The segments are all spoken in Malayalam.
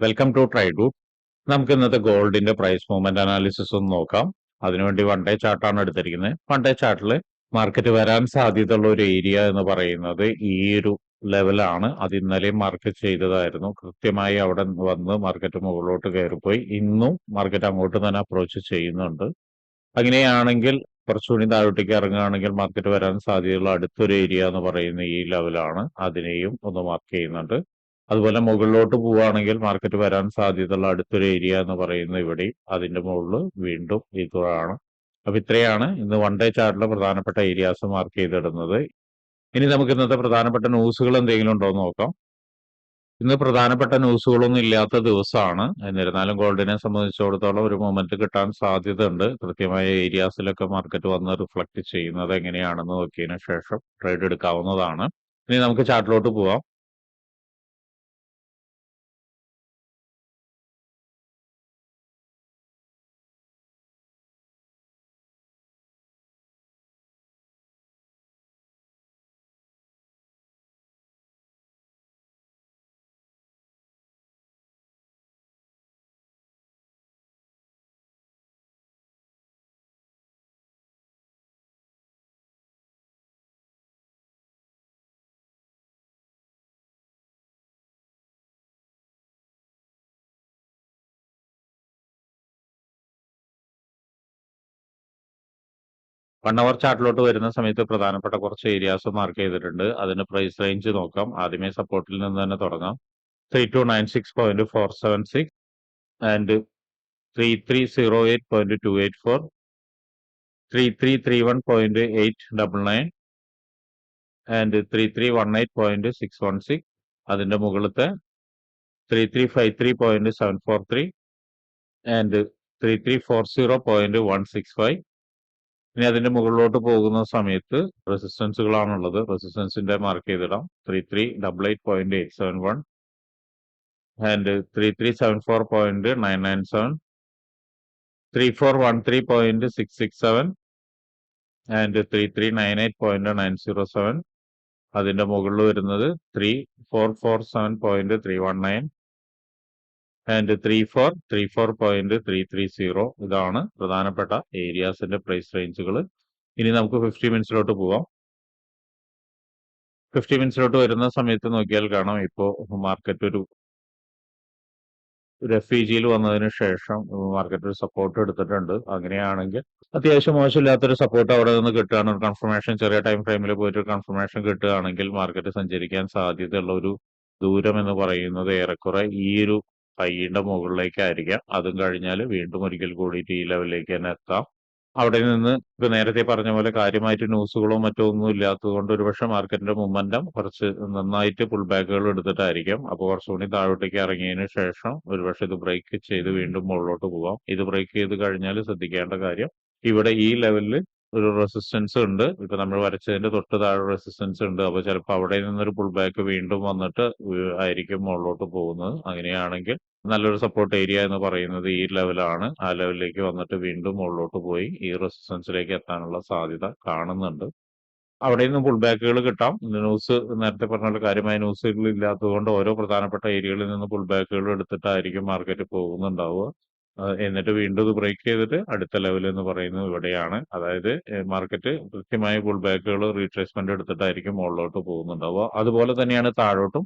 വെൽക്കം ടു ട്രൈ ഗ്രൂപ്പ് നമുക്ക് ഇന്നത്തെ ഗോൾഡിന്റെ പ്രൈസ് മൂവ്മെന്റ് അനാലിസിസ് ഒന്ന് നോക്കാം. അതിനുവേണ്ടി വൺ ഡേ ചാർട്ടാണ് എടുത്തിരിക്കുന്നത്. വൺ ഡേ ചാർട്ടിൽ മാർക്കറ്റ് വരാൻ സാധ്യതയുള്ള ഒരു ഏരിയ എന്ന് പറയുന്നത് ഈ ഒരു ലെവലാണ് അത് ഇന്നലെയും മാർക്കറ്റ് ചെയ്തതായിരുന്നു. കൃത്യമായി അവിടെ വന്ന് മാർക്കറ്റ് മുകളിലോട്ട് കയറിപ്പോയി. ഇന്നും മാർക്കറ്റ് അങ്ങോട്ട് തന്നെ അപ്രോച്ച് ചെയ്യുന്നുണ്ട്. അങ്ങനെയാണെങ്കിൽ കുറച്ചുകൂടി താഴോട്ടേക്ക് ഇറങ്ങുകയാണെങ്കിൽ മാർക്കറ്റ് വരാൻ സാധ്യതയുള്ള അടുത്തൊരു ഏരിയ എന്ന് പറയുന്ന ഈ ലെവലാണ് അതിനെയും ഒന്ന് മാർക്ക് ചെയ്യുന്നുണ്ട്. അതുപോലെ മുകളിലോട്ട് പോവുകയാണെങ്കിൽ മാർക്കറ്റ് വരാൻ സാധ്യതയുള്ള അടുത്തൊരു ഏരിയ എന്ന് പറയുന്നത് ഇവിടെ. അതിന്റെ മുകളിൽ വീണ്ടും ഇതാണ് അപ്പൊ ഇത്രയാണ് ഇന്ന് വൺ ഡേ ചാർട്ടിലെ പ്രധാനപ്പെട്ട ഏരിയാസ് മാർക്ക് ചെയ്തിടുന്നത്. ഇനി നമുക്ക് ഇന്നത്തെ പ്രധാനപ്പെട്ട ന്യൂസുകൾ എന്തെങ്കിലും ഉണ്ടോ എന്ന് നോക്കാം. ഇന്ന് പ്രധാനപ്പെട്ട ന്യൂസുകളൊന്നും ഇല്ലാത്ത ദിവസമാണ്. എന്നിരുന്നാലും ഗോൾഡിനെ സംബന്ധിച്ചിടത്തോളം ഒരു മൊമെന്റ് കിട്ടാൻ സാധ്യതയുണ്ട്. കൃത്യമായ ഏരിയാസിലൊക്കെ മാർക്കറ്റ് വന്ന് റിഫ്ലക്ട് ചെയ്യുന്നത് എങ്ങനെയാണെന്ന് നോക്കിയതിനു ശേഷം ട്രേഡ് എടുക്കാവുന്നതാണ്. ഇനി നമുക്ക് ചാർട്ടിലോട്ട് പോവാം. വൺ അവർ ചാർട്ടിലോട്ട് വരുന്ന സമയത്ത് പ്രധാനപ്പെട്ട കുറച്ച് ഏരിയാസ് മാർക്ക് ചെയ്തിട്ടുണ്ട്. അതിന് പ്രൈസ് റേഞ്ച് നോക്കാം. ആദ്യമേ സപ്പോർട്ടിൽ നിന്ന് തന്നെ തുടങ്ങാം. Three two nine six point four seven six and three three zero eight point two eight four three three three one point eight double nine and three three one eight point six one six അതിന്റെ മുകളിലത്തെ three three five three point seven four three and three three four zero point one six five ഇനി അതിന്റെ മുകളിലോട്ട് പോകുന്ന സമയത്ത് റെസിസ്റ്റൻസുകളാണുള്ളത്. റെസിസ്റ്റൻസിന്റെ മാർക്ക് ചെയ്തിടാം. Three three double eight point eight seven one and three three seven four point nine nine seven three four one three point six six seven and three three nine eight point nine zero seven അതിന്റെ മുകളിൽ വരുന്നത് three four four seven point three one nine and three four three four point three three zero ഇതാണ് പ്രധാനപ്പെട്ട ഏരിയാസിന്റെ പ്രൈസ് റേഞ്ചുകൾ ഇനി നമുക്ക് ഫിഫ്റ്റി മിനിറ്റ്സിലോട്ട് പോവാം. ഫിഫ്റ്റി മിനിറ്റ്സിലോട്ട് വരുന്ന സമയത്ത് നോക്കിയാൽ കാണാം ഇപ്പോൾ മാർക്കറ്റ് ഒരു റെഫ്യൂജിയിൽ വന്നതിന് ശേഷം മാർക്കറ്റ് ഒരു സപ്പോർട്ട് എടുത്തിട്ടുണ്ട്. അങ്ങനെയാണെങ്കിൽ അത്യാവശ്യം മോശമില്ലാത്തൊരു സപ്പോർട്ട് അവിടെ നിന്ന് കിട്ടുകയാണ്. ഒരു കൺഫർമേഷൻ ചെറിയ ടൈം ഫ്രെയിമിൽ പോയിട്ട് ഒരു കൺഫർമേഷൻ കിട്ടുകയാണെങ്കിൽ മാർക്കറ്റ് സഞ്ചരിക്കാൻ സാധ്യതയുള്ള ഒരു ദൂരം എന്ന് പറയുന്നത് ഏറെക്കുറെ ഈ ഒരു ഹൈയുടെ മുകളിലേക്കായിരിക്കാം. അതും കഴിഞ്ഞാൽ വീണ്ടും ഒരിക്കൽ കൂടി ഈ ലെവലിലേക്ക് തന്നെ എത്താം. അവിടെ നിന്ന് ഇപ്പൊ നേരത്തെ പറഞ്ഞ പോലെ കാര്യമായിട്ട് ന്യൂസുകളോ മറ്റോ ഒന്നും ഇല്ലാത്തതുകൊണ്ട് ഒരുപക്ഷെ മാർക്കറ്റിന്റെ മൊമെന്റം കുറച്ച് നന്നായിട്ട് പുൾ ബാക്കുകൾ എടുത്തിട്ടായിരിക്കും. അപ്പോൾ കുറച്ചുകൂടി താഴോട്ടേക്ക് ഇറങ്ങിയതിന് ശേഷം ഒരുപക്ഷെ ഇത് ബ്രേക്ക് ചെയ്ത് വീണ്ടും മുകളിലോട്ട് പോവാം. ഇത് ബ്രേക്ക് ചെയ്ത് കഴിഞ്ഞാൽ ശ്രദ്ധിക്കേണ്ട കാര്യം ഇവിടെ ഈ ലെവലിൽ ഒരു റെസിസ്റ്റൻസ് ഉണ്ട്. ഇപ്പൊ നമ്മൾ വരച്ചതിന്റെ തൊട്ട് താഴെ റെസിസ്റ്റൻസ് ഉണ്ട്. അപ്പൊ ചിലപ്പോൾ അവിടെ നിന്നൊരു പുൾ ബാക്ക് വീണ്ടും വന്നിട്ട് ആയിരിക്കും മുകളിലോട്ട് പോകുന്നത്. അങ്ങനെയാണെങ്കിൽ നല്ലൊരു സപ്പോർട്ട് ഏരിയ എന്ന് പറയുന്നത് ഈ ലെവലാണ് ആ ലെവലിലേക്ക് വന്നിട്ട് വീണ്ടും മുകളിലോട്ട് പോയി ഈ റെസിസ്റ്റൻസിലേക്ക് എത്താനുള്ള സാധ്യത കാണുന്നുണ്ട്. അവിടെ നിന്ന് പുൾ ബാക്കുകൾ കിട്ടാം. ന്യൂസ് നേരത്തെ പറഞ്ഞ കാര്യമായ ന്യൂസുകൾ ഇല്ലാത്തതുകൊണ്ട് ഓരോ പ്രധാനപ്പെട്ട ഏരിയകളിൽ നിന്ന് പുൾ ബാക്കുകൾ എടുത്തിട്ടായിരിക്കും മാർക്കറ്റ് പോകുന്നുണ്ടാവുക. എന്നിട്ട് വീണ്ടും ഇത് ബ്രേക്ക് ചെയ്തിട്ട് അടുത്ത ലെവൽ എന്ന് പറയുന്നത് ഇവിടെയാണ്. അതായത് മാർക്കറ്റ് കൃത്യമായ പുൾ ബാക്കുകൾ റീട്രേസ്മെന്റ് എടുത്തിട്ടായിരിക്കും മുകളിലോട്ട് പോകുന്നുണ്ടാവുക അതുപോലെ തന്നെയാണ് താഴോട്ടും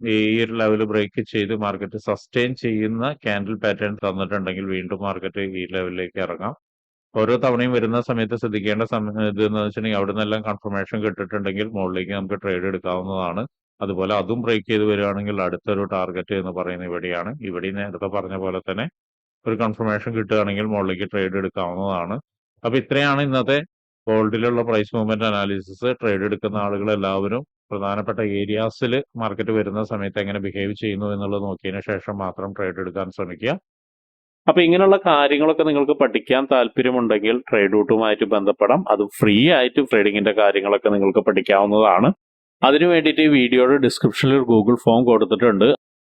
ഈ ഒരു ലെവൽ ബ്രേക്ക് ചെയ്ത് മാർക്കറ്റ് സസ്റ്റെയിൻ ചെയ്യുന്ന ക്യാൻഡിൽ പാറ്റേൺ തന്നിട്ടുണ്ടെങ്കിൽ വീണ്ടും മാർക്കറ്റ് ഈ ലെവലിലേക്ക് ഇറങ്ങാം. ഓരോ തവണയും വരുന്ന സമയത്ത് ശ്രദ്ധിക്കേണ്ട സമയം ഇത് എന്ന് വെച്ചിട്ടുണ്ടെങ്കിൽ അവിടെ നിന്നെല്ലാം കൺഫർമേഷൻ കിട്ടിയിട്ടുണ്ടെങ്കിൽ മുകളിലേക്ക് നമുക്ക് ട്രേഡ് എടുക്കാവുന്നതാണ്. അതുപോലെ അതും ബ്രേക്ക് ചെയ്ത് വരികയാണെങ്കിൽ അടുത്തൊരു ടാർഗറ്റ് എന്ന് പറയുന്നത് ഇവിടെയാണ്. ഇവിടെ നേരത്തെ പറഞ്ഞ പോലെ തന്നെ ഒരു കൺഫർമേഷൻ കിട്ടുകയാണെങ്കിൽ മുകളിലേക്ക് ട്രേഡ് എടുക്കാവുന്നതാണ്. അപ്പൊ ഇത്രയാണ് ഇന്നത്തെ ഗോൾഡിലുള്ള പ്രൈസ് മൂവ്മെന്റ് അനാലിസിസ് ട്രേഡ് എടുക്കുന്ന ആളുകൾ എല്ലാവരും പ്രധാനപ്പെട്ട ഏരിയാസിൽ മാർക്കറ്റ് വരുന്ന സമയത്ത് എങ്ങനെ ബിഹേവ് ചെയ്യുന്നു എന്നുള്ളത് നോക്കിയതിന് ശേഷം മാത്രം ട്രേഡ് എടുക്കാൻ ശ്രമിക്കുക. അപ്പൊ ഇങ്ങനെയുള്ള കാര്യങ്ങളൊക്കെ നിങ്ങൾക്ക് പഠിക്കാൻ താല്പര്യമുണ്ടെങ്കിൽ ട്രേഡ് റൂട്ടുമായിട്ട് ബന്ധപ്പെടാം. അത് ഫ്രീ ആയിട്ട് ട്രേഡിങ്ങിന്റെ കാര്യങ്ങളൊക്കെ നിങ്ങൾക്ക് പഠിക്കാവുന്നതാണ്. അതിനു വേണ്ടിയിട്ട് ഈ വീഡിയോയുടെ ഡിസ്ക്രിപ്ഷനിൽ ഒരു ഗൂഗിൾ ഫോം കൊടുത്തിട്ടുണ്ട്.